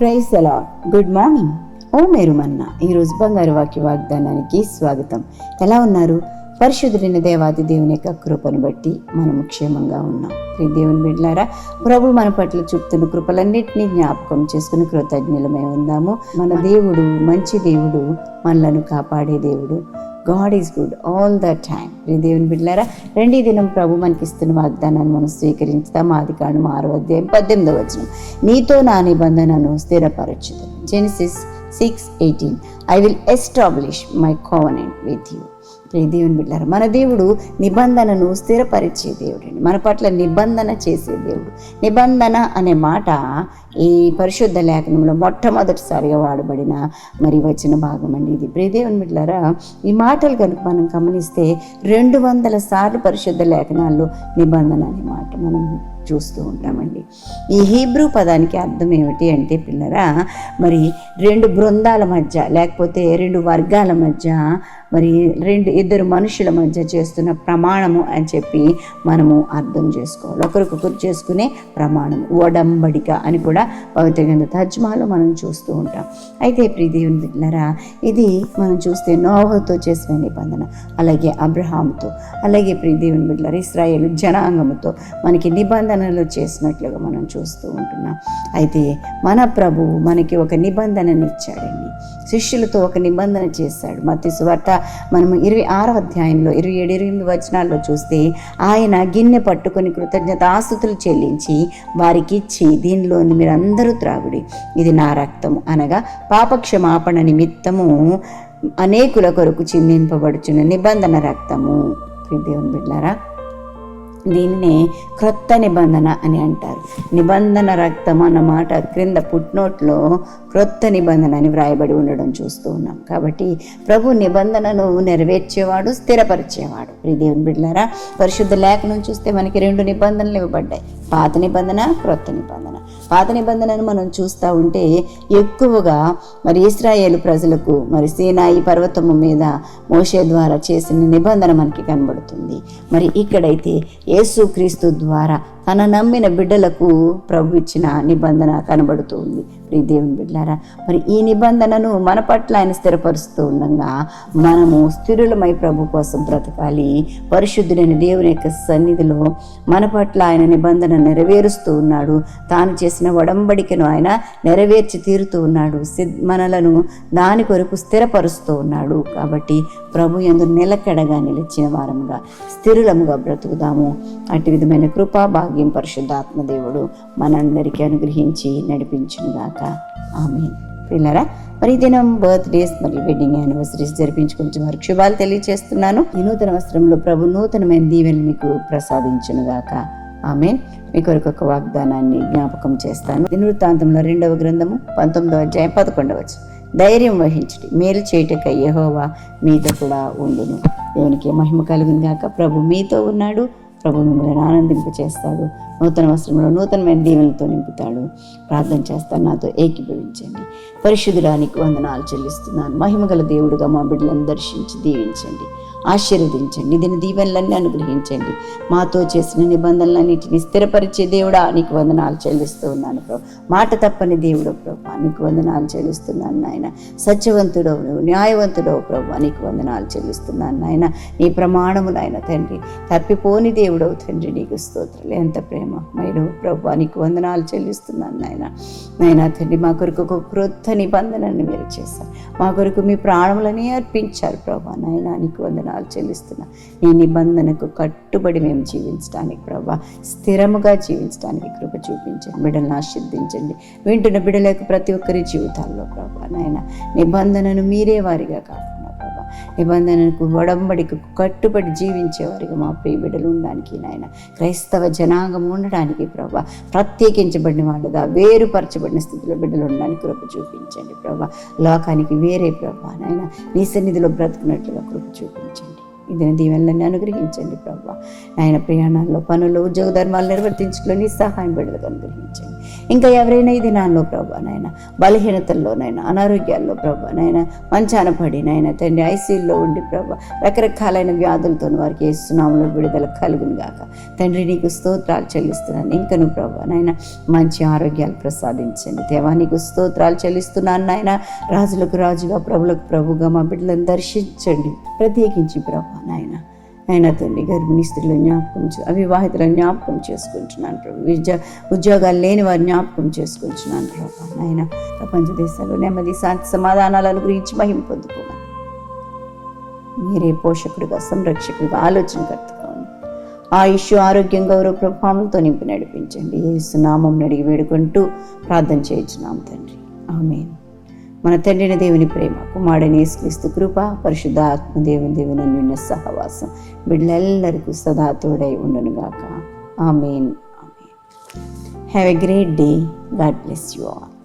Praise అలా good morning. ఓ మేరు మన్న ఈరోజు బంగారు వాక్య వాగ్దానానికి స్వాగతం. ఎలా ఉన్నారు? పరిశుద్ధుడైన దేవాది దేవుని యొక్క కృపను బట్టి మనము క్షేమంగా ఉన్నాం. ప్రియ దేవుని బిడ్డలారా ప్రభు మన పట్ల చూపుతున్న కృపలన్నింటినీ జ్ఞాపకం చేసుకుని కృతజ్ఞులమై ఉందాము. మన దేవుడు మంచి దేవుడు మనలను కాపాడే దేవుడు God is good all the time దేవుని బిడ్డలారా రెండీ దినం ప్రభు మనకి ఇస్తున్న వాగ్దానాన్ని మనం స్వీకరించుతాం ఆది కాండం ఆరో అధ్యాయం పద్దెనిమిదో వచ్చిన నీతో నా నిబంధనను స్థిరపరచుదు Genesis six eighteen I will establish my covenant with you దేవుని బిడ్డారు మన దేవుడు నిబంధనను స్థిరపరిచే దేవుడండి మన పట్ల నిబంధన చేసే దేవుడు. నిబంధన అనే మాట ఈ పరిశుద్ధ లేఖనంలో మొట్టమొదటిసారిగా వాడబడిన మరి వచ్చిన భాగం అండి ఇది. ప్రియదేవుని బిడ్డారా ఈ మాటలు కనుక మనం గమనిస్తే రెండు వందల సార్లు పరిశుద్ధ లేఖనాల్లో నిబంధన అనే మాట మనం చూస్తూ ఉంటామండి. ఈ హీబ్రూ పదానికి అర్థం ఏమిటి అంటే పిల్లరా మరి రెండు బృందాల మధ్య లేకపోతే రెండు వర్గాల మధ్య మరి రెండు ఇద్దరు మనుషుల మధ్య చేస్తున్న ప్రమాణము అని చెప్పి మనము అర్థం చేసుకోవాలి. ఒకరికొకరు చేసుకునే ప్రమాణం ఒడంబడిక అని కూడా పవిత్ర గ్రంథ తర్జుమాలో మనం చూస్తూ ఉంటాం. అయితే ప్రీదేవుని బిడ్డలారా ఇది మనం చూస్తే నోవతో చేసిన నిబంధన అలాగే అబ్రహాంతో అలాగే ప్రీదేవుని బిడ్డలారా ఇస్రాయేల్ జనాంగముతో మనకి నిబంధన నిబంధనలు చేసినట్లుగా మనం చూస్తూ ఉంటున్నాం. అయితే మన ప్రభువు మనకి ఒక నిబంధనని ఇచ్చాడండి శిష్యులతో ఒక నిబంధన చేశాడు. మత్తి సువార్త మనం ఇరవై ఆరో అధ్యాయంలో ఇరవై ఏడు ఇరవై ఎనిమిది వచనాల్లో చూస్తే ఆయన గిన్నె పట్టుకొని కృతజ్ఞతాస్తుతులు చెల్లించి వారికి ఇచ్చి దీనిలోని మీరు అందరూ త్రాగుడి. ఇది నా రక్తము. అనగా పాపక్షమాపణ నిమిత్తము అనేకుల కొరకు చిందింపబడుచున్న నిబంధన రక్తము. దేవుని బిడ్డారా దీన్ని క్రొత్త నిబంధన అని అంటారు. నిబంధన రక్తం అన్న మాట క్రింద పుట్నోట్లో క్రొత్త నిబంధన అని వ్రాయబడి ఉండడం చూస్తూ ఉన్నాం. కాబట్టి ప్రభు నిబంధనను నెరవేర్చేవాడు స్థిరపరిచేవాడు. ఈ దేవుని బిడ్డలారా పరిశుద్ధ లేఖనం చూస్తే మనకి రెండు నిబంధనలు ఇవ్వబడ్డాయి. పాత నిబంధన క్రొత్త నిబంధన. పాత నిబంధనను మనం చూస్తూ ఉంటే ఎక్కువగా మరి ఇస్రాయేల్ ప్రజలకు మరి సేనాయి పర్వతము మీద మోషే ద్వారా చేసిన నిబంధన మనకి కనబడుతుంది. మరి ఇక్కడైతే యేసుక్రీస్తు ద్వారా తన నమ్మిన బిడ్డలకు ప్రభు ఇచ్చిన నిబంధన కనబడుతూ ఉంది. ప్రియ దేవుని బిడ్డారా మరి ఈ నిబంధనను మన పట్ల ఆయన స్థిరపరుస్తూ ఉండగా మనము స్థిరులమై ప్రభు కోసం బ్రతకాలి. పరిశుద్ధుడైన దేవుని యొక్క సన్నిధిలో మన పట్ల ఆయన నిబంధన నెరవేరుస్తూ ఉన్నాడు. తాను చేసిన వడంబడికను ఆయన నెరవేర్చి తీరుతూ ఉన్నాడు. మనలను దాని కొరకు స్థిరపరుస్తూ ఉన్నాడు. కాబట్టి ప్రభు ఎందు నిలకడగా నిలిచిన వారముగా స్థిరులముగా బ్రతుకుదాము. అటు విధమైన కృపా భాగ్యం భాగ్యం పరిశుద్ధాత్మదేవుడు మనందరికీ అనుగ్రహించి నడిపించునుగాక. ఆమె పిల్లరా మరి దినం బర్త్డేస్ మరియు వెడ్డింగ్ యానివర్సరీస్ జరిపించుకుంటున్న వారికి శుభాలు తెలియజేస్తున్నాను ఈ నూతన వస్త్రంలో ప్రభు నూతనమైన దీవెని మీకు ప్రసాదించునుగాక. ఆమె మీ కొరకు ఒక వాగ్దానాన్ని జ్ఞాపకం చేస్తాను. దినవృత్తాంతంలో రెండవ గ్రంథము పంతొమ్మిదవ అధ్యాయం పదకొండవచ్చు ధైర్యం వహించటి మేలు చేయటక యహోవా మీతో కూడా ఉండును. దేవునికి మహిమ కలుగును గాక ప్రభు మీతో ఉన్నాడు. ప్రభు మిమ్మల్ని ఆనందింప చేస్తాడు నూతన వస్త్రంలో నూతనమైన దీవెనలతో నింపుతాడు. ప్రార్థన చేస్తాను. నాతో ఏకీభవించండి. పరిశుద్ధుడానికి వందనాలు చెల్లిస్తున్నాను. మహిమగల దేవుడుగా మా బిడ్డలను దర్శించి దీవించండి. ఆశీర్వదించండి. దీని దీవెనలన్నీ అనుగ్రహించండి. మాతో చేసిన నిబంధనలన్నింటినీ స్థిరపరిచే దేవుడా నీకు వందనాలు చెల్లిస్తూ ఉన్నాను ప్రభు. మాట తప్పని దేవుడు ప్రభు నీకు వందనాలు చెల్లిస్తున్నాను నాయన. సత్యవంతుడవు నువ్వు న్యాయవంతుడవు ప్రభు నీకు వందనాలు చెల్లిస్తున్నాను నాయన. నీ ప్రమాణము నాయన తండ్రి తప్పిపోని దేవుడవు తండ్రి నీకు స్తోత్రాలు. ఎంత ప్రేమ మైడు ప్రభు నీకు వందనాలు చెల్లిస్తున్నాను నాయన. నాయన తండ్రి మా కొరకు ఒక క్రొత్త నిబంధనని మీరు చేశారు. మా కొరకు మీ ప్రాణములని అర్పించారు ప్రభు నాయన. నీకు వందనాలు వందనాలు చెల్లిస్తున్నా. ఈ నిబంధనకు కట్టుబడి మేము జీవించడానికి ప్రభా స్థిరముగా జీవించడానికి కృప చూపించండి బిడ్డలను ఆశీర్దించండి వింటున్న బిడ్డలకు ప్రతి ఒక్కరి జీవితాల్లో ప్రభా నాయన నిబంధనను మీరే వారిగా కాదు. నిబంధనకు ఒడంబడికి కట్టుబడి జీవించేవారిగా మా ప్రియ బిడ్డలు ఉండడానికి నాయన. క్రైస్తవ జనాంగం ఉండడానికి ప్రభా ప్రత్యేకించబడిన వాళ్ళుగా వేరుపరచబడిన స్థితిలో బిడ్డలు ఉండడానికి కృప చూపించండి ప్రభా. లోకానికి వేరే ప్రభా నాయన. నీ సన్నిధిలో బ్రతుకున్నట్లుగా కృప చూపించండి. ఇది దీవెనలన్నీ అనుగ్రహించండి ప్రభా. ఆయన ప్రయాణాల్లో పనులు ఉద్యోగ ధర్మాలు నిర్వర్తించుకుని సహాయం బిడ్డలకు అనుగ్రహించండి. ఇంకా ఎవరైనా ఈ దినాల్లో ప్రభా నాయన బలహీనతల్లోనైనా అనారోగ్యాల్లో ప్రభా నాయన మంచాన పడి నాయన తండ్రి ఐసీయూలో ఉండి ప్రభా రకరకాలైన వ్యాధులతో వారికి వేస్తున్నాములో విడుదల కలుగును గాక. తండ్రి నీకు స్తోత్రాలు చెల్లిస్తున్నాను. ఇంకను ప్రభా నాయన మంచి ఆరోగ్యాలు ప్రసాదించండి. దేవా నీకు స్తోత్రాలు చెల్లిస్తున్నాను నాయన. రాజులకు రాజుగా ప్రభులకు ప్రభుగా మా బిడ్డలను దర్శించండి. ప్రత్యేకించి ప్రభు నాయన అయినా తండ్రి గర్భిణీ స్త్రీలు జ్ఞాపకం అవివాహితులను జ్ఞాపకం చేసుకుంటున్నాను ప్రభు. విద్య ఉద్యోగాలు లేని వారు జ్ఞాపకం చేసుకుంటున్నాను ప్రభు. నాయన ప్రపంచ దేశాల్లో నెమ్మది శాంతి సమాధానాలు గురించి మహిమ పొందుకోమని. మీరే పోషకుడిగా సంరక్షకుడిగా ఆలోచన కట్టుకోండి. ఆయుష్ ఆరోగ్యం గౌరవ ప్రభావంతో నింపి నడిపించండి. ఏ నామం అడిగి వేడుకుంటూ ప్రార్థన చేయించున్నాం తండ్రి. ఆమెను. మన తండ్రిని దేవుని ప్రేమ కుమారుడని యేసుక్రీస్తు కృప పరిశుద్ధ ఆత్మ దేవుని దేవుని అన్యున్న సహవాసం బిడ్డలెల్లరికూ సదా తోడై ఉండునుగాక amen. Amen. Have a great day God bless you all